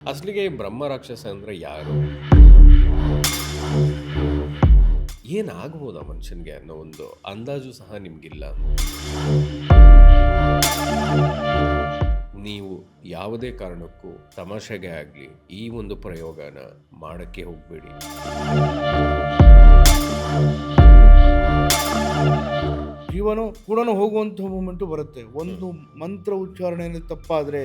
ಅಸಲಿಗೆ ಬ್ರಹ್ಮ ರಾಕ್ಷಸ ಅಂದರೆ ಯಾರು? ಏನಾಗ್ಬೋದು ಆ ಮನುಷ್ಯನಿಗೆ ಅನ್ನೋ ಒಂದು ಅಂದಾಜು ಸಹ ನಿಮಗಿಲ್ಲ. ನೀವು ಯಾವುದೇ ಕಾರಣಕ್ಕೂ ತಮಾಷೆಗೆ ಆಗಲಿ ಈ ಒಂದು ಪ್ರಯೋಗನ ಮಾಡಕ್ಕೆ ಹೋಗಬೇಡಿ. ಜೀವನ ಕೂಡ ಹೋಗುವಂಥ ಮೂಮೆಂಟು ಬರುತ್ತೆ. ಒಂದು ಮಂತ್ರ ಉಚ್ಚಾರಣೆಯಲ್ಲಿ ತಪ್ಪಾದ್ರೆ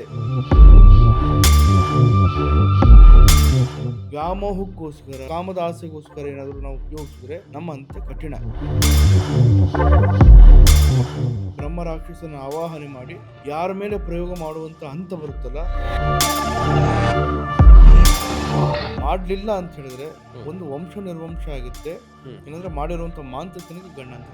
ವ್ಯಾಮೋಹಕ್ಕೋಸ್ಕರ ಕಾಮದ ಆಸೆಗೋಸ್ಕರ ಏನಾದರೂ ನಾವು ಉಪಯೋಗಿಸಿದ್ರೆ ನಮ್ಮ ಅಂತ್ಯ ಕಠಿಣ. ಬ್ರಹ್ಮ ರಾಕ್ಷಸನ ಆವಾಹನೆ ಮಾಡಿ ಯಾರ ಮೇಲೆ ಪ್ರಯೋಗ ಮಾಡುವಂತ ಹಂತ ಬರುತ್ತಲ್ಲ? ಮಾಡ್ಲಿಲ್ಲ ಅಂತ ಹೇಳಿದ್ರೆ ಒಂದು ವಂಶ ನಿರ್ವಂಶ ಆಗುತ್ತೆ. ಏನಂದ್ರೆ ಮಾಡಿರುವಂತ ಮಾಂತ್ರಿಕನಿಗೆ ಗಂಡ ಅಂತ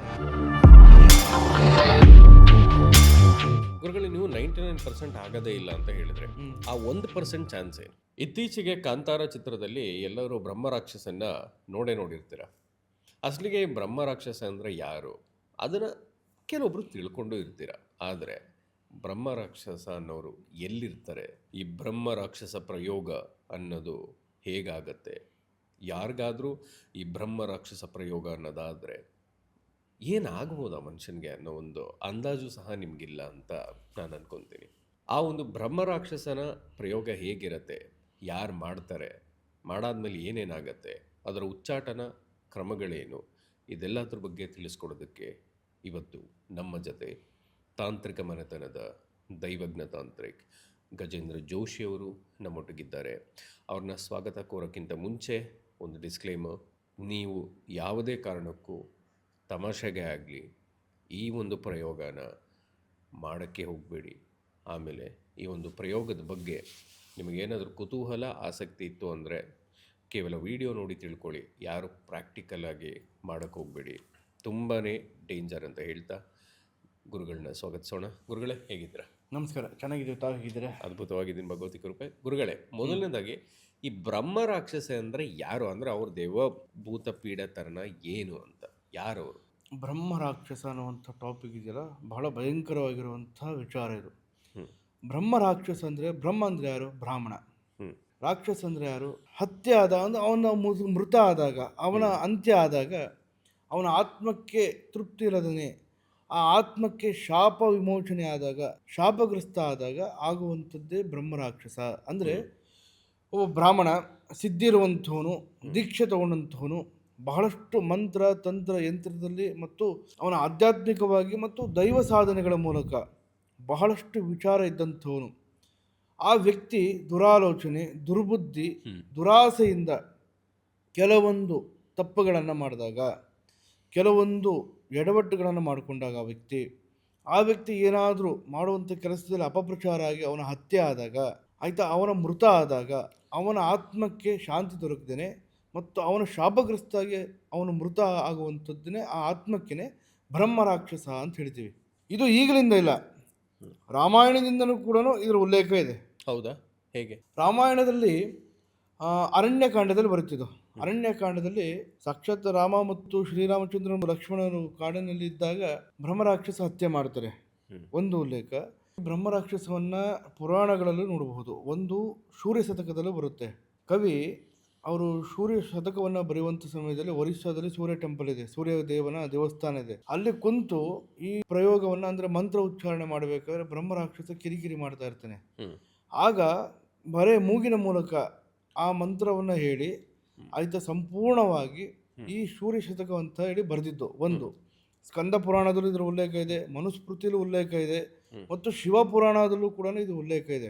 ಗುರುಗಳು ನೀವು ನೈಂಟಿ ನೈನ್ ಪರ್ಸೆಂಟ್ ಆಗದೇ ಇಲ್ಲ ಅಂತ ಹೇಳಿದ್ರೆ ಆ ಒಂದು ಪರ್ಸೆಂಟ್ ಚಾನ್ಸ್ ಏನು? ಇತ್ತೀಚೆಗೆ ಕಾಂತಾರ ಚಿತ್ರದಲ್ಲಿ ಎಲ್ಲರೂ ಬ್ರಹ್ಮ ರಾಕ್ಷಸನ್ನ ನೋಡೇ ನೋಡಿರ್ತೀರ? ಅಸಲಿಗೆ ಬ್ರಹ್ಮ ರಾಕ್ಷಸ ಅಂದರೆ ಯಾರು? ಅದನ್ನು ಕೆಲವೊಬ್ರು ತಿಳ್ಕೊಂಡು ಇರ್ತೀರ? ಆದರೆ ಬ್ರಹ್ಮ ರಾಕ್ಷಸ ಅನ್ನೋರು ಎಲ್ಲಿರ್ತಾರೆ? ಈ ಬ್ರಹ್ಮ ರಾಕ್ಷಸ ಪ್ರಯೋಗ ಅನ್ನೋದು ಹೇಗಾಗತ್ತೆ? ಯಾರಿಗಾದರೂ ಈ ಬ್ರಹ್ಮ ರಾಕ್ಷಸ ಪ್ರಯೋಗ ಅನ್ನೋದಾದರೆ ಏನಾಗ್ಬೋದಾ ಮನುಷ್ಯನಿಗೆ ಅನ್ನೋ ಒಂದು ಅಂದಾಜು ಸಹ ನಿಮಗಿಲ್ಲ ಅಂತ ನಾನು ಅಂದ್ಕೊತೀನಿ ಆ ಒಂದು ಬ್ರಹ್ಮ ರಾಕ್ಷಸನ ಪ್ರಯೋಗ ಹೇಗಿರತ್ತೆ, ಯಾರು ಮಾಡ್ತಾರೆ, ಮಾಡಾದ್ಮೇಲೆ ಏನೇನಾಗತ್ತೆ, ಅದರ ಉಚ್ಚಾಟನ ಕ್ರಮಗಳೇನು, ಇದೆಲ್ಲದ್ರ ಬಗ್ಗೆ ತಿಳಿಸ್ಕೊಡೋದಕ್ಕೆ ಇವತ್ತು ನಮ್ಮ ಜೊತೆ ತಾಂತ್ರಿಕ ಮನೆತನದ ದೈವಜ್ಞ ತಾಂತ್ರಿಕ್ ಗಜೇಂದ್ರ ಜೋಶಿಯವರು ನಮ್ಮೊಟ್ಟಿಗಿದ್ದಾರೆ. ಅವ್ರನ್ನ ಸ್ವಾಗತ ಕೋರೋಕ್ಕಿಂತ ಮುಂಚೆ ಒಂದು ಡಿಸ್ಕ್ಲೇಮರ್, ನೀವು ಯಾವುದೇ ಕಾರಣಕ್ಕೂ ತಮಾಷೆಗೆ ಆಗಲಿ ಈ ಒಂದು ಪ್ರಯೋಗನ ಮಾಡೋಕ್ಕೆ ಹೋಗಬೇಡಿ. ಆಮೇಲೆ ಈ ಒಂದು ಪ್ರಯೋಗದ ಬಗ್ಗೆ ನಿಮಗೇನಾದರೂ ಕುತೂಹಲ ಆಸಕ್ತಿ ಇತ್ತು ಅಂದರೆ ಕೇವಲ ವಿಡಿಯೋ ನೋಡಿ ತಿಳ್ಕೊಳ್ಳಿ. ಯಾರು ಪ್ರಾಕ್ಟಿಕಲಾಗಿ ಮಾಡೋಕ್ಕೆ ಹೋಗಬೇಡಿ. ತುಂಬಾ ಡೇಂಜರ್ ಅಂತ ಹೇಳ್ತಾ ಗುರುಗಳನ್ನ ಸ್ವಾಗತಿಸೋಣ. ಗುರುಗಳೇ ಹೇಗಿದ್ದೀರಾ? ನಮಸ್ಕಾರ. ಚೆನ್ನಾಗಿದ್ದೀವಿ ತಾವು ಹೇಗಿದ್ದೀರಾ? ಅದ್ಭುತವಾಗಿದ್ದೀನಿ ಭಗವತಿ ಕೃಪೆ. ಗುರುಗಳೇ ಮೊದಲನೇದಾಗಿ ಈ ಬ್ರಹ್ಮ ರಾಕ್ಷಸ ಅಂದರೆ ಯಾರು? ಅಂದರೆ ಅವ್ರ ದೇವ ಭೂತ ಪೀಡತರನ ಏನು ಅಂತ. ಯಾರು ಬ್ರಹ್ಮ ರಾಕ್ಷಸ ಅನ್ನುವಂಥ ಟಾಪಿಕ್ ಇದೆಯಲ್ಲ ಬಹಳ ಭಯಂಕರವಾಗಿರುವಂಥ ವಿಚಾರ ಇದು. ಬ್ರಹ್ಮ ರಾಕ್ಷಸ ಅಂದರೆ ಬ್ರಹ್ಮ ಅಂದರೆ ಯಾರು? ಬ್ರಾಹ್ಮಣ. ಹ್ಮ್. ರಾಕ್ಷಸ ಅಂದರೆ ಯಾರು? ಹತ್ಯೆ ಆದ ಅಂದರೆ ಅವನ ಮೃತ ಆದಾಗ ಅವನ ಅಂತ್ಯ ಆದಾಗ ಅವನ ಆತ್ಮಕ್ಕೆ ತೃಪ್ತಿ ಇಲ್ಲದೇ ಆ ಆತ್ಮಕ್ಕೆ ಶಾಪ ವಿಮೋಚನೆ ಆದಾಗ ಶಾಪಗ್ರಸ್ತ ಆದಾಗ ಆಗುವಂಥದ್ದೇ ಬ್ರಹ್ಮ ರಾಕ್ಷಸ ಅಂದರೆ ಒಬ್ಬ ಬ್ರಾಹ್ಮಣ ಸಿದ್ಧಿರುವಂಥವನು ದೀಕ್ಷೆ ತಗೊಂಡಂಥವನು ಬಹಳಷ್ಟು ಮಂತ್ರ ತಂತ್ರ ಯಂತ್ರದಲ್ಲಿ ಮತ್ತು ಅವನ ಆಧ್ಯಾತ್ಮಿಕವಾಗಿ ಮತ್ತು ದೈವ ಸಾಧನೆಗಳ ಮೂಲಕ ಬಹಳಷ್ಟು ವಿಚಾರ ಇದ್ದಂಥವನು ಆ ವ್ಯಕ್ತಿ ದುರಾಲೋಚನೆ ದುರ್ಬುದ್ಧಿ. ದುರಾಸೆಯಿಂದ ಕೆಲವೊಂದು ತಪ್ಪುಗಳನ್ನು ಮಾಡಿದಾಗ ಕೆಲವೊಂದು ಎಡವಟ್ಟುಗಳನ್ನು ಮಾಡಿಕೊಂಡಾಗ ಆ ವ್ಯಕ್ತಿ ಆ ವ್ಯಕ್ತಿ ಏನಾದರೂ ಮಾಡುವಂಥ ಕೆಲಸದಲ್ಲಿ ಅಪಪ್ರಚಾರ ಆಗಿ ಅವನ ಹತ್ಯೆ ಆದಾಗ ಆಯಿತಾ ಅವನ ಮೃತ ಆದಾಗ ಅವನ ಆತ್ಮಕ್ಕೆ ಶಾಂತಿ ದೊರಕದೇನೆ ಮತ್ತು ಅವನು ಶಾಪಗ್ರಸ್ತಾಗಿ ಅವನು ಮೃತ ಆಗುವಂಥದ್ದನ್ನೇ ಆ ಆತ್ಮಕ್ಕೇ ಬ್ರಹ್ಮ ರಾಕ್ಷಸ ಅಂತ ಹೇಳ್ತೀವಿ. ಇದು ಈಗಲಿಂದ ಇಲ್ಲ. ರಾಮಾಯಣದಿಂದನೂ ಕೂಡ ಇದರ ಉಲ್ಲೇಖ ಇದೆ. ಹೌದಾ? ಹೇಗೆ? ರಾಮಾಯಣದಲ್ಲಿ ಅರಣ್ಯಕಾಂಡದಲ್ಲಿ ಬರುತ್ತಿದ್ದು. ಅರಣ್ಯಕಾಂಡದಲ್ಲಿ ಸಾಕ್ಷಾತ್ ರಾಮ ಮತ್ತು ಶ್ರೀರಾಮಚಂದ್ರ ಲಕ್ಷ್ಮಣರು ಕಾಡಿನಲ್ಲಿ ಇದ್ದಾಗ ಬ್ರಹ್ಮರಾಕ್ಷಸ ಹತ್ಯೆ ಮಾಡ್ತಾರೆ. ಒಂದು ಉಲ್ಲೇಖ ಬ್ರಹ್ಮರಾಕ್ಷಸವನ್ನು ಪುರಾಣಗಳಲ್ಲೂ ನೋಡಬಹುದು. ಒಂದು ಸೂರ್ಯ ಶತಕದಲ್ಲೂ ಬರುತ್ತೆ. ಕವಿ ಅವರು ಸೂರ್ಯ ಶತಕವನ್ನ ಬರೆಯುವಂತ ಸಮಯದಲ್ಲಿ ಒರಿಸ್ಸಾದಲ್ಲಿ ಸೂರ್ಯ ಟೆಂಪಲ್ ಇದೆ ಸೂರ್ಯ ದೇವನ ದೇವಸ್ಥಾನ ಇದೆ. ಅಲ್ಲಿ ಕುಂತು ಈ ಪ್ರಯೋಗವನ್ನ ಅಂದ್ರೆ ಮಂತ್ರ ಉಚ್ಚಾರಣೆ ಮಾಡಬೇಕಾದ್ರೆ ಬ್ರಹ್ಮರಾಕ್ಷಸ ಕಿರಿಕಿರಿ ಮಾಡ್ತಾ ಇರ್ತಾನೆ. ಆಗ ಬರೇ ಮೂಗಿನ ಮೂಲಕ ಆ ಮಂತ್ರವನ್ನ ಹೇಳಿ ಆಯ್ತ ಸಂಪೂರ್ಣವಾಗಿ ಈ ಸೂರ್ಯ ಶತಕ ಅಂತ ಹೇಳಿ ಬರೆದಿದ್ದು ಒಂದು. ಸ್ಕಂದ ಪುರಾಣದಲ್ಲೂ ಇದರ ಉಲ್ಲೇಖ ಇದೆ ಮನುಸ್ಮೃತಿಯಲ್ಲೂ ಉಲ್ಲೇಖ ಇದೆ ಮತ್ತು ಶಿವಪುರಾಣದಲ್ಲೂ ಕೂಡ ಇದು ಉಲ್ಲೇಖ ಇದೆ.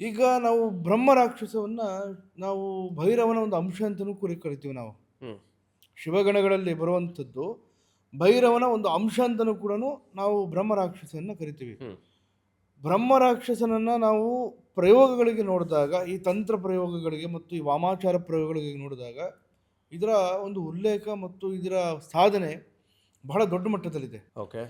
ಈಗ ನಾವು ಬ್ರಹ್ಮ ರಾಕ್ಷಸವನ್ನ ನಾವು ಭೈರವನ ಒಂದು ಅಂಶ ಅಂತಲೂ ಕುರಿ ಕರಿತೀವಿ ನಾವು. ಶಿವಗಣಗಳಲ್ಲಿ ಬರುವಂಥದ್ದು ಭೈರವನ ಒಂದು ಅಂಶ ಅಂತಲೂ ಕೂಡ ನಾವು ಬ್ರಹ್ಮ ರಾಕ್ಷಸನ್ನ ಕರಿತೀವಿ. ಬ್ರಹ್ಮ ರಾಕ್ಷಸನನ್ನ ನಾವು ಪ್ರಯೋಗಗಳಿಗೆ ನೋಡಿದಾಗ ಈ ತಂತ್ರ ಪ್ರಯೋಗಗಳಿಗೆ ಮತ್ತು ಈ ವಾಮಾಚಾರ ಪ್ರಯೋಗಗಳಿಗೆ ನೋಡಿದಾಗ ಇದರ ಒಂದು ಉಲ್ಲೇಖ ಮತ್ತು ಇದರ ಸಾಧನೆ ಬಹಳ ದೊಡ್ಡ ಮಟ್ಟದಲ್ಲಿದೆ. ಓಕೆ.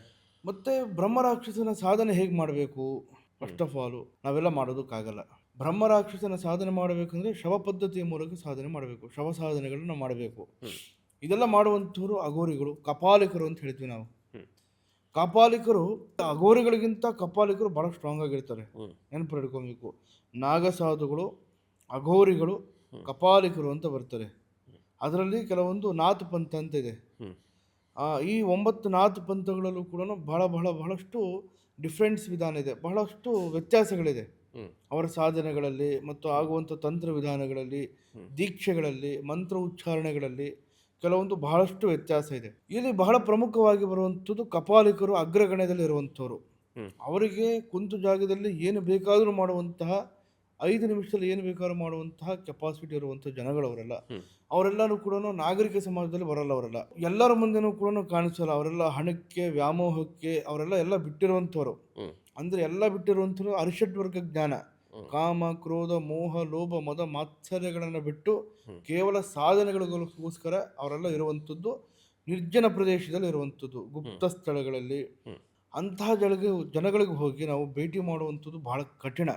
ಮತ್ತೆ ಬ್ರಹ್ಮ ರಾಕ್ಷಸನ ಸಾಧನೆ ಹೇಗೆ ಮಾಡಬೇಕು? ಫಸ್ಟ್ ಆಫ್ ಆಲು ನಾವೆಲ್ಲ ಮಾಡೋದಕ್ಕಾಗಲ್ಲ. ಬ್ರಹ್ಮ ರಾಕ್ಷಸನ ಸಾಧನೆ ಮಾಡಬೇಕಂದ್ರೆ ಶವ ಪದ್ಧತಿಯ ಮೂಲಕ ಸಾಧನೆ ಮಾಡಬೇಕು. ಶವ ಸಾಧನೆಗಳನ್ನು ಮಾಡಬೇಕು. ಇದೆಲ್ಲ ಮಾಡುವಂಥವ್ರು ಅಘೋರಿಗಳು ಕಪಾಲಿಕರು ಅಂತ ಹೇಳ್ತೀವಿ ನಾವು. ಕಪಾಲಿಕರು ಅಘೋರಿಗಳಿಗಿಂತ ಕಪಾಲಿಕರು ಬಹಳ ಸ್ಟ್ರಾಂಗ್ ಆಗಿರ್ತಾರೆ. ನೆನಪು ಹಿಡ್ಕೊಬೇಕು. ನಾಗಸಾಧುಗಳು ಅಘೋರಿಗಳು ಕಪಾಲಿಕರು ಅಂತ ಬರ್ತಾರೆ. ಅದರಲ್ಲಿ ಕೆಲವೊಂದು ನಾಥ ಪಂಥ ಅಂತ ಇದೆ ಈ ಒಂಬತ್ತು ನಾಥ ಪಂಥಗಳಲ್ಲೂ ಕೂಡ ಬಹಳ ಬಹಳ ಬಹಳಷ್ಟು ಡಿಫ್ರೆನ್ಸ್ ವಿಧಾನ ಇದೆ. ಬಹಳಷ್ಟು ವ್ಯತ್ಯಾಸಗಳಿದೆ. ಅವರ ಸಾಧನೆಗಳಲ್ಲಿ ಮತ್ತು ಆಗುವಂಥ ತಂತ್ರ ವಿಧಾನಗಳಲ್ಲಿ. ದೀಕ್ಷೆಗಳಲ್ಲಿ ಮಂತ್ರ ಉಚ್ಚಾರಣೆಗಳಲ್ಲಿ ಕೆಲವೊಂದು ಬಹಳಷ್ಟು ವ್ಯತ್ಯಾಸ ಇದೆ. ಇಲ್ಲಿ ಬಹಳ ಪ್ರಮುಖವಾಗಿ ಬರುವಂಥದ್ದು ಕಪಾಲಿಕರು ಅಗ್ರಗಣ್ಯದಲ್ಲಿ ಇರುವಂಥವ್ರು ಅವರಿಗೆ ಕುಂತು ಜಾಗದಲ್ಲಿ ಏನು ಬೇಕಾದರೂ ಮಾಡುವಂತಹ ಐದು ನಿಮಿಷದಲ್ಲಿ ಏನು ಬೇಕಾದ್ರೂ ಮಾಡುವಂತಹ ಕೆಪಾಸಿಟಿ ಇರುವಂಥ ಜನಗಳವರೆಲ್ಲ. ಅವರೆಲ್ಲರೂ ಕೂಡ ನಾಗರಿಕ ಸಮಾಜದಲ್ಲಿ ಬರಲ್ಲ ಅವರೆಲ್ಲ. ಎಲ್ಲರ ಮುಂದೆನೂ ಕೂಡ ಕಾಣಿಸಲ್ಲ ಅವರೆಲ್ಲ ಹಣಕ್ಕೆ ವ್ಯಾಮೋಹಕ್ಕೆ ಅವರೆಲ್ಲ ಎಲ್ಲ ಬಿಟ್ಟಿರುವಂಥವ್ರು. ಅಂದರೆ ಎಲ್ಲ ಬಿಟ್ಟಿರುವಂಥವ್ರು ಅರಿಷಡ್ ವರ್ಗ ಜ್ಞಾನ. ಕಾಮ ಕ್ರೋಧ ಮೋಹ ಲೋಭ ಮದ ಮಾತ್ಸರ್ಯಗಳನ್ನು ಬಿಟ್ಟು ಕೇವಲ ಸಾಧನೆಗಳಿಗೋಸ್ಕರ ಅವರೆಲ್ಲ ಇರುವಂಥದ್ದು ನಿರ್ಜನ ಪ್ರದೇಶದಲ್ಲಿ ಇರುವಂಥದ್ದು ಗುಪ್ತ ಸ್ಥಳಗಳಲ್ಲಿ. ಅಂತಹ ಜನಗಳಿಗೆ ಜನಗಳಿಗೆ ಹೋಗಿ ನಾವು ಭೇಟಿ ಮಾಡುವಂಥದ್ದು ಬಹಳ ಕಠಿಣ.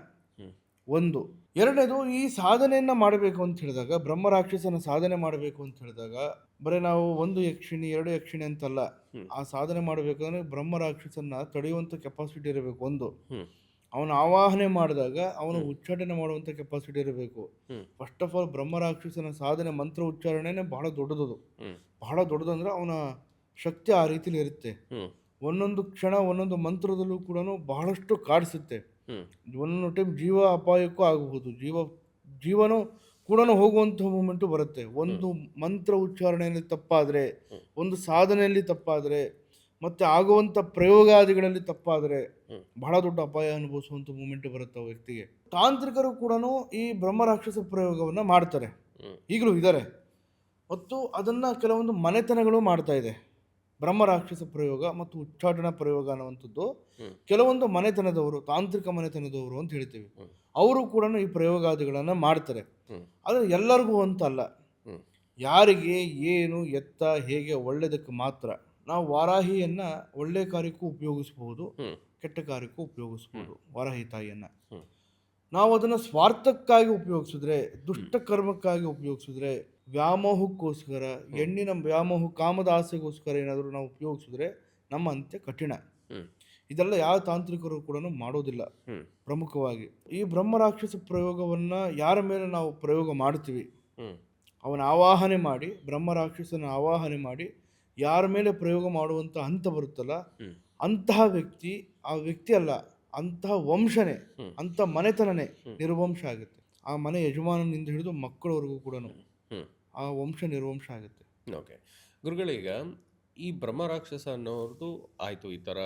ಒಂದು. ಎರಡನೇದು ಈ ಸಾಧನೆಯನ್ನ ಮಾಡಬೇಕು ಅಂತ ಹೇಳಿದಾಗ ಬ್ರಹ್ಮ ರಾಕ್ಷಸನ ಸಾಧನೆ ಮಾಡಬೇಕು ಅಂತ ಹೇಳಿದಾಗ ಬರೀ ನಾವು ಒಂದು ಯಕ್ಷಿಣಿ ಎರಡು ಯಕ್ಷಿಣಿ ಅಂತಲ್ಲ. ಆ ಸಾಧನೆ ಮಾಡಬೇಕಂದ್ರೆ ಬ್ರಹ್ಮ ರಾಕ್ಷಸನ್ನ ತಡೆಯುವಂಥ ಕೆಪಾಸಿಟಿ ಇರಬೇಕು ಒಂದು. ಅವನ ಆವಾಹನೆ ಮಾಡಿದಾಗ ಅವನು ಉಚ್ಚಾಟನೆ ಮಾಡುವಂಥ ಕೆಪಾಸಿಟಿ ಇರಬೇಕು. ಫಸ್ಟ್ ಆಫ್ ಆಲ್ ಬ್ರಹ್ಮ ರಾಕ್ಷಸನ ಸಾಧನೆ ಮಂತ್ರ ಉಚ್ಚಾರಣೆನೇ ಬಹಳ ದೊಡ್ಡದದು. ಬಹಳ ದೊಡ್ಡದಂದ್ರೆ ಅವನ ಶಕ್ತಿ ಆ ರೀತಿಲಿ ಇರುತ್ತೆ. ಒಂದೊಂದು ಕ್ಷಣ ಒಂದೊಂದು ಮಂತ್ರದಲ್ಲೂ ಕೂಡ ಬಹಳಷ್ಟು ಕಾಡಿಸುತ್ತೆ. ಒಂದೊಂದು ಟೈಮ್ ಜೀವ ಅಪಾಯಕ್ಕೂ ಆಗಬಹುದು ಜೀವ, ಜೀವನೂ ಕೂಡ ಹೋಗುವಂಥ ಮೂಮೆಂಟು ಬರುತ್ತೆ. ಒಂದು ಮಂತ್ರ ಉಚ್ಚಾರಣೆಯಲ್ಲಿ ತಪ್ಪಾದರೆ, ಒಂದು ಸಾಧನೆಯಲ್ಲಿ ತಪ್ಪಾದರೆ, ಮತ್ತು ಆಗುವಂಥ ಪ್ರಯೋಗಾದಿಗಳಲ್ಲಿ ತಪ್ಪಾದರೆ ಬಹಳ ದೊಡ್ಡ ಅಪಾಯ ಅನುಭವಿಸುವಂಥ ಮೂಮೆಂಟ್ ಬರುತ್ತೆ ಆ ವ್ಯಕ್ತಿಗೆ. ತಾಂತ್ರಿಕರು ಕೂಡ ಈ ಬ್ರಹ್ಮ ರಾಕ್ಷಸ ಪ್ರಯೋಗವನ್ನು ಮಾಡ್ತಾರೆ. ಈಗಲೂ ಇದ್ದಾರೆ. ಮತ್ತು ಅದನ್ನು ಕೆಲವೊಂದು ಮನೆತನಗಳು ಮಾಡ್ತಾ ಇದೆ. ಬ್ರಹ್ಮ ರಾಕ್ಷಸ ಪ್ರಯೋಗ ಮತ್ತು ಉಚ್ಚಾಟನಾ ಪ್ರಯೋಗ ಅನ್ನುವಂಥದ್ದು ಕೆಲವೊಂದು ಮನೆತನದವರು ತಾಂತ್ರಿಕ ಮನೆತನದವರು ಅಂತ ಹೇಳ್ತೀವಿ. ಅವರು ಕೂಡ ಈ ಪ್ರಯೋಗಾದಿಗಳನ್ನು ಮಾಡ್ತಾರೆ. ಆದರೆ ಎಲ್ಲರಿಗೂ ಅಂತಲ್ಲ. ಯಾರಿಗೆ ಏನು ಎತ್ತ ಹೇಗೆ ಒಳ್ಳೆಯದಕ್ಕೆ ಮಾತ್ರ ನಾವು ವಾರಾಹಿಯನ್ನು ಒಳ್ಳೆ ಕಾರ್ಯಕ್ಕೂ ಉಪಯೋಗಿಸಬಹುದು ಕೆಟ್ಟ ಕಾರ್ಯಕ್ಕೂ ಉಪಯೋಗಿಸ್ಬೋದು ವಾರಾಹಿ ತಾಯಿಯನ್ನು. ನಾವು ಅದನ್ನು ಸ್ವಾರ್ಥಕ್ಕಾಗಿ ಉಪಯೋಗಿಸಿದ್ರೆ ದುಷ್ಟ ಕರ್ಮಕ್ಕಾಗಿ ಉಪಯೋಗಿಸಿದ್ರೆ ವ್ಯಾಮೋಹಕ್ಕೋಸ್ಕರ ಹೆಣ್ಣಿನ ವ್ಯಾಮೋಹ ಕಾಮದ ಆಸೆಗೋಸ್ಕರ ಏನಾದರೂ ನಾವು ಉಪಯೋಗಿಸಿದ್ರೆ ನಮ್ಮ ಅಂತ್ಯ ಕಠಿಣ. ಇದೆಲ್ಲ ಯಾವ ತಾಂತ್ರಿಕರು ಕೂಡ ಮಾಡೋದಿಲ್ಲ ಪ್ರಮುಖವಾಗಿ ಈ ಬ್ರಹ್ಮ ರಾಕ್ಷಸ ಪ್ರಯೋಗವನ್ನು ಯಾರ ಮೇಲೆ ನಾವು ಪ್ರಯೋಗ ಮಾಡ್ತೀವಿ. ಅವನ ಆವಾಹನೆ ಮಾಡಿ ಬ್ರಹ್ಮ ರಾಕ್ಷಸನ ಆವಾಹನೆ ಮಾಡಿ ಯಾರ ಮೇಲೆ ಪ್ರಯೋಗ ಮಾಡುವಂಥ ಹಂತ ಬರುತ್ತಲ್ಲ. ಅಂತಹ ವ್ಯಕ್ತಿ ಆ ವ್ಯಕ್ತಿ ಅಲ್ಲ ಅಂತಹ ವಂಶನೇ. ಅಂಥ ಮನೆತನನೇ ನಿರ್ವಂಶ ಆಗುತ್ತೆ ಆ ಮನೆ ಯಜಮಾನನಿಂದ ಹಿಡಿದು ಮಕ್ಕಳವರೆಗೂ ಕೂಡ. ಆ ವಂಶ ನಿರ್ವಂಶ ಆಗುತ್ತೆ. ಓಕೆ. ಗುರುಗಳೀಗ ಈ ಬ್ರಹ್ಮ ರಾಕ್ಷಸ ಅನ್ನೋರ್ದು ಆಯಿತು. ಈ ಥರ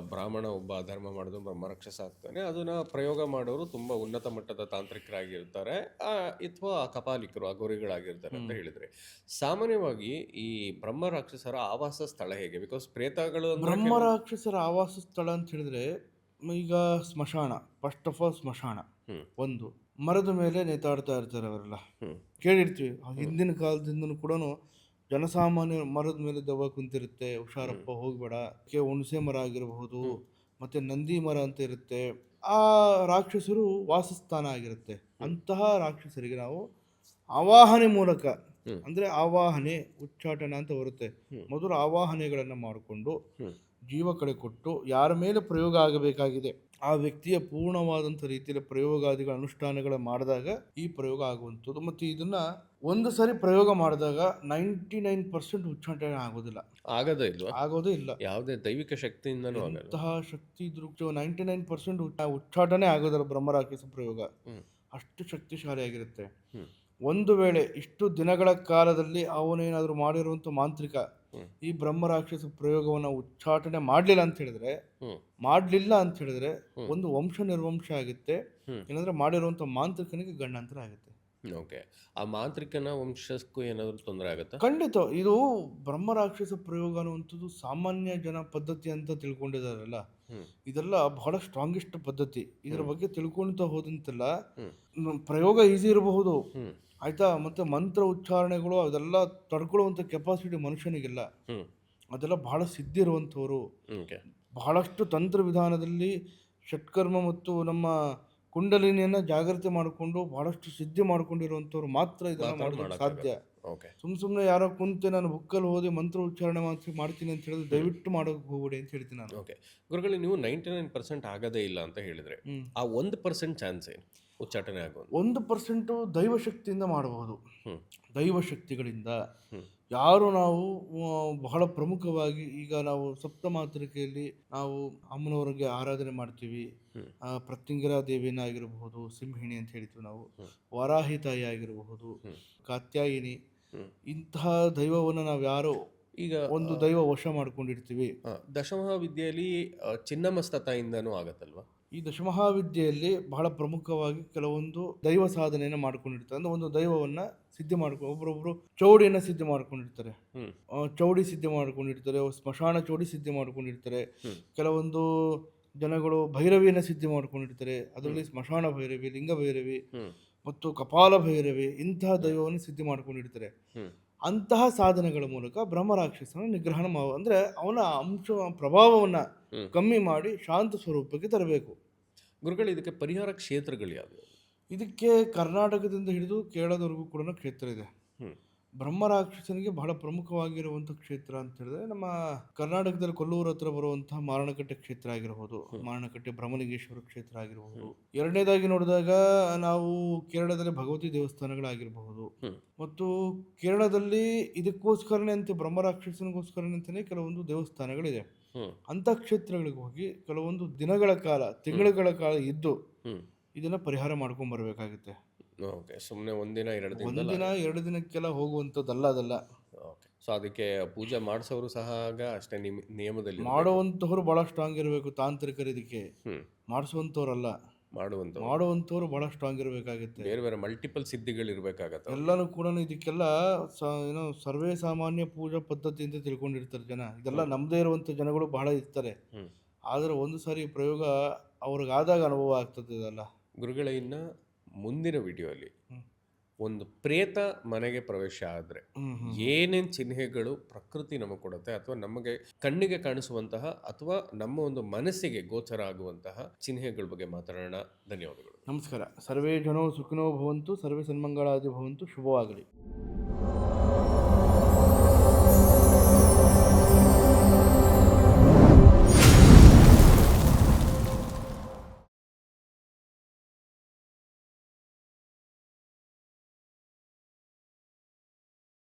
ಬ್ರಾಹ್ಮಣ ಒಬ್ಬ ಧರ್ಮ ಬ್ರಹ್ಮ ಬ್ರಹ್ಮರಾಕ್ಷಸ ಆಗ್ತಾನೆ. ಅದನ್ನು ಪ್ರಯೋಗ ಮಾಡೋರು ತುಂಬ ಉನ್ನತ ಮಟ್ಟದ ತಾಂತ್ರಿಕರಾಗಿರ್ತಾರೆ. ಅಥವಾ ಕಪಾಲಿಕರು ಅಗೋರಿಗಳಾಗಿರ್ತಾರೆ ಅಂತ ಹೇಳಿದ್ರೆ. ಸಾಮಾನ್ಯವಾಗಿ ಈ ಬ್ರಹ್ಮ ರಾಕ್ಷಸರ ಆವಾಸ ಸ್ಥಳ ಹೇಗೆ? ಬಿಕಾಸ್ ಪ್ರೇತಗಳು ಅಂದ್ರೆ ಬ್ರಹ್ಮ ರಾಕ್ಷಸರ ಆವಾಸ ಸ್ಥಳ ಅಂತ ಹೇಳಿದ್ರೆ ಈಗ ಸ್ಮಶಾನ ಫಸ್ಟ್ ಆಫ್ ಆಲ್ ಸ್ಮಶಾನ. ಒಂದು ಮರದ ಮೇಲೆ ನೇತಾಡ್ತಾ ಇರ್ತಾರೆ ಅವರೆಲ್ಲ. ಕೇಳಿರ್ತೀವಿ ಹಿಂದಿನ ಕಾಲದಿಂದ ಕೂಡ ಜನಸಾಮಾನ್ಯ ಮರದ ಮೇಲೆ ದವ ಕುಂತಿರುತ್ತೆ ಹುಷಾರಪ್ಪ ಹೋಗ್ಬೇಡ ಕೆ ಹುಣಸೆ ಮರ ಆಗಿರಬಹುದು ಮತ್ತೆ ನಂದಿ ಮರ ಅಂತ ಇರುತ್ತೆ. ಆ ರಾಕ್ಷಸರು ವಾಸಸ್ಥಾನ ಆಗಿರುತ್ತೆ. ಅಂತಹ ರಾಕ್ಷಸರಿಗೆ ನಾವು ಆವಾಹನೆ ಮೂಲಕ. ಅಂದ್ರೆ ಆವಾಹನೆ ಉಚ್ಚಾಟನ ಅಂತ ಬರುತ್ತೆ. ಮೊದಲು ಆವಾಹನೆಗಳನ್ನು ಮಾಡಿಕೊಂಡು. ಜೀವ ಕಡೆ ಕೊಟ್ಟು ಯಾರ ಮೇಲೆ ಪ್ರಯೋಗ ಆಗಬೇಕಾಗಿದೆ ಆ ವ್ಯಕ್ತಿಯ ಪೂರ್ಣವಾದಂಥ ರೀತಿಯಲ್ಲಿ ಪ್ರಯೋಗಾದಿಗಳ ಅನುಷ್ಠಾನಗಳ ಮಾಡಿದಾಗ ಈ ಪ್ರಯೋಗ ಆಗುವಂಥದ್ದು. ಮತ್ತು ಇದನ್ನ ಒಂದು ಸಾರಿ ಪ್ರಯೋಗ ಮಾಡಿದಾಗ ನೈಂಟಿ ನೈನ್ ಪರ್ಸೆಂಟ್ ಉಚ್ಚಾಟನೆ ಆಗೋದಿಲ್ಲ. ಆಗೋದೇ ಇಲ್ಲ ಆಗೋದೇ ಇಲ್ಲ. ಯಾವುದೇ ದೈವಿಕ ಶಕ್ತಿಯಿಂದ ಅಂತಹ ಶಕ್ತಿ ಇದ್ರೂ ನೈಂಟಿ ನೈನ್ ಪರ್ಸೆಂಟ್ ಉಚ್ಚಾಟನೆ ಆಗೋದಿಲ್ಲ ಬ್ರಹ್ಮರಾಕ್ಷಸ ಪ್ರಯೋಗ. ಅಷ್ಟು ಶಕ್ತಿಶಾಲಿಯಾಗಿರುತ್ತೆ. ಹ್ಮ್. ಒಂದು ವೇಳೆ ಇಷ್ಟು ದಿನಗಳ ಕಾಲದಲ್ಲಿ ಅವನೇನಾದರೂ ಮಾಡಿರುವಂಥ ಮಾಂತ್ರಿಕ. ಈ ಬ್ರಹ್ಮರಾಕ್ಷಸ ಪ್ರಯೋಗವನ್ನು ಉಚ್ಚಾಟನೆ ಮಾಡಲಿಲ್ಲ ಅಂತ ಹೇಳಿದ್ರೆ ಮಾಡಲಿಲ್ಲ ಅಂತ ಹೇಳಿದ್ರೆ ಒಂದು ವಂಶ ನಿರ್ವಂಶ ಆಗುತ್ತೆ. ಏನಂದ್ರೆ ಮಾಡಿರುವಂಥ ಮಾಂತ್ರಿಕನಿಗೆ ಗಂಡಾಂತರ ಆಗುತ್ತೆ ಓಕೆ. ಆ ಮಾಂತ್ರಿಕನ ವಂಶಕ್ಕೂ ಏನಾದರೂ ತೊಂದರೆ ಆಗುತ್ತಾ? ಖಂಡಿತ. ಇದು ಬ್ರಹ್ಮ ರಾಕ್ಷಸ ಪ್ರಯೋಗ ಅನ್ನುವಂಥದ್ದು ಸಾಮಾನ್ಯ ಜನ ಪದ್ಧತಿ ಅಂತ ತಿಳ್ಕೊಂಡಿದಾರಲ್ಲ. ಇದೆಲ್ಲ ಬಹಳ ಸ್ಟ್ರಾಂಗೆಸ್ಟ್ ಪದ್ಧತಿ. ಇದರ ಬಗ್ಗೆ ತಿಳ್ಕೊಂತ ಹೋದಂತೆಲ್ಲ. ಪ್ರಯೋಗ ಈಸಿ ಇರಬಹುದು. ಆಯ್ತಾ? ಮತ್ತೆ ಮಂತ್ರ ಉಚ್ಚಾರಣೆಗಳು ಅದೆಲ್ಲ ತಡ್ಕೊಳ್ಳುವಂಥ ಕೆಪಾಸಿಟಿ ಮನುಷ್ಯನಿಗಿಲ್ಲ. ಅದೆಲ್ಲ ಬಹಳ ಸಿದ್ಧಿ ಇರುವಂಥವ್ರು. ಓಕೆ. ಬಹಳಷ್ಟು ತಂತ್ರ ವಿಧಾನದಲ್ಲಿ ಷಟ್ಕರ್ಮ ಮತ್ತು ನಮ್ಮ ಕುಂಡಲಿನಿಯನ್ನ ಜಾಗೃತಿ ಮಾಡಿಕೊಂಡು ಬಹಳಷ್ಟು ಸಿದ್ಧಿ ಮಾಡ್ಕೊಂಡಿರುವಂಥವ್ರು ಮಾತ್ರ ಇದನ್ನ ಮಾಡೋದಕ್ಕೆ ಸಾಧ್ಯ. ಓಕೆ ಸುಮ್ ಸುಮ್ಮನೆ ಯಾರೋ ಕುಂತೆ ನಾನು ಬುಕ್ಕಲ್ಲಿ ಓದಿ ಮಂತ್ರ ಉಚ್ಚಾರಣೆ ಮಾಡಿ ಮಾಡ್ತೀನಿ ಅಂತ ಹೇಳಿದ್ರೆ ದಯವಿಟ್ಟು ಮಾಡೋಕೆ ಹೋಗ್ಬೇಡಿ ಅಂತ ಹೇಳ್ತೀನಿ ನಾನು. ಓಕೆ ಗುರುಗಳೇ ನೀವು ನೈಂಟಿ ನೈನ್ ಪರ್ಸೆಂಟ್ ಆಗೋದೇ ಇಲ್ಲ ಅಂತ ಹೇಳಿದ್ರೆ ಆ ಒಂದು ಪರ್ಸೆಂಟ್ ಚಾನ್ಸ್ ಏನು? ಉಚ್ಚಾಟನೆ ಆಗೋದು ಒಂದು ಪರ್ಸೆಂಟು ದೈವಶಕ್ತಿಯಿಂದ ಮಾಡಬಹುದು. ದೈವ ದೈವಶಕ್ತಿಗಳಿಂದ. ಯಾರು ನಾವು ಬಹಳ ಪ್ರಮುಖವಾಗಿ ಈಗ ನಾವು ಸಪ್ತಮಾತೃಕೆಯಲ್ಲಿ ನಾವು ಅಮ್ಮನವರಿಗೆ ಆರಾಧನೆ ಮಾಡ್ತೀವಿ. ಪ್ರತ್ಯಂಗಿರ ದೇವಿನ ಆಗಿರಬಹುದು ಸಿಂಹಿಣಿ ಅಂತ ಹೇಳ್ತೀವಿ ನಾವು. ವರಾಹಿತಾಯಿ ವರಾಹಿ ತಾಯಿ ಆಗಿರಬಹುದು ಕಾತ್ಯಾಯಿನಿ ಇಂತಹ ದೈವವನ್ನು ನಾವು ಯಾರು ಈಗ ಒಂದು ದೈವ ವಶ ಮಾಡ್ಕೊಂಡಿರ್ತೀವಿ. ದಶಮಹಾವಿದ್ಯೆಯಲ್ಲಿ ಚಿನ್ನಮಸ್ತ ಚಿನ್ನಮಸ್ತತಾಯಿಂದನೂ ಆಗತ್ತಲ್ವಾ? ಈ ದಶಮಹಾವಿದ್ಯೆಯಲ್ಲಿ ಬಹಳ ಪ್ರಮುಖವಾಗಿ ಕೆಲವೊಂದು ದೈವ ಸಾಧನೆಯನ್ನು ಮಾಡ್ಕೊಂಡಿರ್ತಾರೆ. ಅಂದ್ರೆ ಒಂದು ದೈವವನ್ನ ಸಿದ್ಧಿ ಮಾಡ್ಕೊ ಒಬ್ರೊಬ್ರು ಚೌಡಿಯನ್ನ ಸಿದ್ಧಿ ಮಾಡ್ಕೊಂಡಿರ್ತಾರೆ. ಚೌಡಿ ಸಿದ್ಧಿ ಮಾಡ್ಕೊಂಡಿರ್ತಾರೆ ಸ್ಮಶಾನ ಚೌಡಿ ಸಿದ್ಧಿ ಮಾಡ್ಕೊಂಡಿರ್ತಾರೆ. ಕೆಲವೊಂದು ಜನಗಳು ಭೈರವಿಯನ್ನ ಸಿದ್ಧಿ ಮಾಡ್ಕೊಂಡಿರ್ತಾರೆ. ಅದರಲ್ಲಿ ಸ್ಮಶಾನ ಭೈರವಿ ಲಿಂಗ ಭೈರವಿ ಮತ್ತು ಕಪಾಲ ಭೈರವಿ ಇಂತಹ ದೈವವನ್ನು ಸಿದ್ಧಿ ಮಾಡ್ಕೊಂಡಿರ್ತಾರೆ. ಅಂತಹ ಸಾಧನೆಗಳ ಮೂಲಕ ಬ್ರಹ್ಮರಾಕ್ಷಸನ ನಿಗ್ರಹಣ ಮಾಡುವ ಅಂದ್ರೆ ಅವನ ಅಂಶ ಪ್ರಭಾವವನ್ನ ಕಮ್ಮಿ ಮಾಡಿ ಶಾಂತ ಸ್ವರೂಪಕ್ಕೆ ತರಬೇಕು. ಗುರುಗಳು ಇದಕ್ಕೆ ಪರಿಹಾರ ಕ್ಷೇತ್ರಗಳು ಯಾವುವು ಇದಕ್ಕೆ ಕರ್ನಾಟಕದಿಂದ ಹಿಡಿದು ಕೇರಳದವರೆಗೂ ಕೂಡ ಕ್ಷೇತ್ರ ಇದೆ. ಹ್ಮ್. ಬ್ರಹ್ಮರಾಕ್ಷಸನಿಗೆ ಬಹಳ ಪ್ರಮುಖವಾಗಿರುವಂಥ ಕ್ಷೇತ್ರ ಅಂತ ಹೇಳಿದ್ರೆ ನಮ್ಮ ಕರ್ನಾಟಕದಲ್ಲಿ ಕೊಲ್ಲೂರು ಹತ್ರ ಬರುವಂತಹ ಮಾರಣಕಟ್ಟೆ ಕ್ಷೇತ್ರ ಆಗಿರಬಹುದು ಮಾರಣಕಟ್ಟೆ ಬ್ರಹ್ಮಲಿಂಗೇಶ್ವರ ಕ್ಷೇತ್ರ ಆಗಿರಬಹುದು ಎರಡನೇದಾಗಿ ನೋಡಿದಾಗ ನಾವು ಕೇರಳದಲ್ಲಿ ಭಗವತಿ ದೇವಸ್ಥಾನಗಳಾಗಿರಬಹುದು. ಮತ್ತು ಕೇರಳದಲ್ಲಿ ಇದಕ್ಕೋಸ್ಕರನೇ ಅಂತ ಬ್ರಹ್ಮರಾಕ್ಷಸನಿಗೋಸ್ಕರನೇ ಅಂತಾನೆ ಕೆಲವೊಂದು ದೇವಸ್ಥಾನಗಳಿದೆ. ಅಂತ ಅಂಥ ಕ್ಷೇತ್ರಗಳಿಗೆ ಹೋಗಿ ಕೆಲವೊಂದು ದಿನಗಳ ಕಾಲ ತಿಂಗಳುಗಳ ಕಾಲ ಇದ್ದು. ಇದನ್ನ ಪರಿಹಾರ ಮಾಡ್ಕೊಂಡ್ ಬರ್ಬೇಕಾಗುತ್ತೆ. ಓಕೆ ಸುಮ್ಮನೆ ಒಂದಿನ ಎರಡು ದಿನ ಒಂದಿನ ಎರಡು ದಿನಕ್ಕೆಲ್ಲ ಹೋಗುವಂಥದ್ದಲ್ಲ ಅದಲ್ಲ. ಓಕೆ ಸೊ ಅದಕ್ಕೆ ಪೂಜೆ ಮಾಡಿಸೋರು ಸಹ ಆಗ ಅಷ್ಟೇ ನಿಮ್ ನಿಯಮದಲ್ಲಿ. ಮಾಡುವಂಥವ್ರು ಬಹಳ ಸ್ಟ್ರಾಂಗ್ ಇರಬೇಕು ತಾಂತ್ರಿಕರು ಇದಕ್ಕೆ. ಮಾಡಿಸುವಂಥವ್ರಲ್ಲ. ಮಾಡುವಂತ ಮಾಡುವಂಥವ್ರು ಬಹಳ ಸ್ಟ್ರಾಂಗ್ ಇರಬೇಕಾಗುತ್ತೆ. ಬೇರೆ ಬೇರೆ ಮಲ್ಟಿಪಲ್ ಸಿದ್ಧಿಗಳು ಇರಬೇಕಾಗತ್ತೆ ಎಲ್ಲನೂ ಕೂಡ ಇದಕ್ಕೆಲ್ಲ ಸ ಏನೋ ಸರ್ವೇ ಸಾಮಾನ್ಯ ಪೂಜಾ ಪದ್ಧತಿ ಅಂತ ತಿಳ್ಕೊಂಡಿರ್ತಾರೆ ಜನ. ಇದೆಲ್ಲ ನಮ್ಮದೇ ಇರುವಂಥ ಜನಗಳು ಬಹಳ ಇರ್ತಾರೆ. ಆದರೆ ಒಂದು ಸಾರಿ ಪ್ರಯೋಗ ಅವ್ರಿಗಾದಾಗ ಅನುಭವ ಆಗ್ತದೆ ಇದೆಲ್ಲ. ಗುರುಗಳ ಇನ್ನ ಮುಂದಿನ ವಿಡಿಯೋಲಿ. ಒಂದು ಪ್ರೇತ ಮನೆಗೆ ಪ್ರವೇಶ ಆದರೆ ಏನೇನ್ ಚಿಹ್ನೆಗಳು ಪ್ರಕೃತಿ ನಮಗೆ ಕೊಡುತ್ತೆ ಅಥವಾ ನಮಗೆ ಕಣ್ಣಿಗೆ ಕಾಣಿಸುವಂತಹ ಅಥವಾ ನಮ್ಮ ಒಂದು ಮನಸ್ಸಿಗೆ ಗೋಚರ ಆಗುವಂತಹ ಚಿಹ್ನೆಗಳ ಬಗ್ಗೆ ಮಾತಾಡೋಣ. ಧನ್ಯವಾದಗಳು. ನಮಸ್ಕಾರ. ಸರ್ವೇ ಜನೋ ಸುಖಿನೋ ಭವಂತು ಸರ್ವೇ ಸನ್ಮಂಗಳಾದಿ ಭವಂತು ಶುಭವಾಗಲಿ.